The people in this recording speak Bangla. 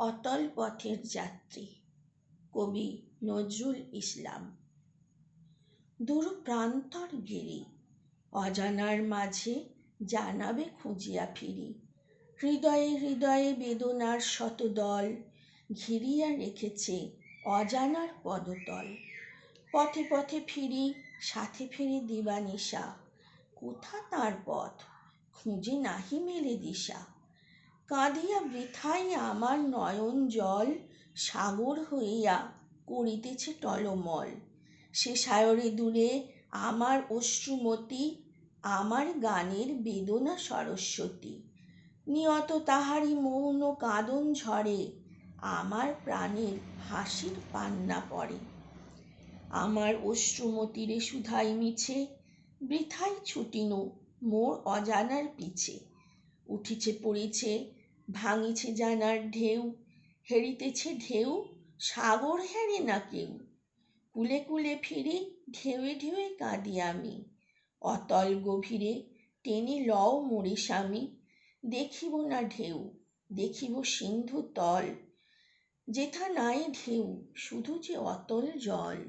অতল পথের যাত্রী, কবি নজরুল ইসলাম। দূর প্রান্তর গিরি, অজানার মাঝে জানাবে খুঁজিয়া ফিরি। হৃদয়ে হৃদয়ে বেদনার শতদল ঘিরিয়া রেখেছে অজানার পদতল। পথে পথে ফিরি, সাথে ফিরি দিবানিশা। কোথা তার পথ? খুঁজে নাহি মেলে দিশা। কাঁদিয়া বৃথাই আমার নয়ন জল সাগর হইয়া করিতেছে টলমল। সে সায়রে দূরে আমার অশ্রুমতি, আমার গানের বেদনা সরস্বতী। নিয়ত তাহারি মৌন কাঁদন ঝরে, আমার প্রাণের হাসির পান্না পড়ে। আমার অশ্রুমতিরে সুধাই মিছে, বৃথাই ছুটিনু মোর অজানার পিছে। উঠিছে পড়িছে ভাঙিছে জানার ঢেউ, হেরিতেছে ঢেউ, সাগর হেরে না কেউ। কুলে কুলে ফিরি, ঢেউয়ে ঢেউয়ে কাঁদি আমি। অতল গভীরে টেনে লও মোরে স্বামী। দেখিব না ঢেউ, দেখিব সিন্ধু তল। যেথা নাই ঢেউ, শুধু যে অতল জল।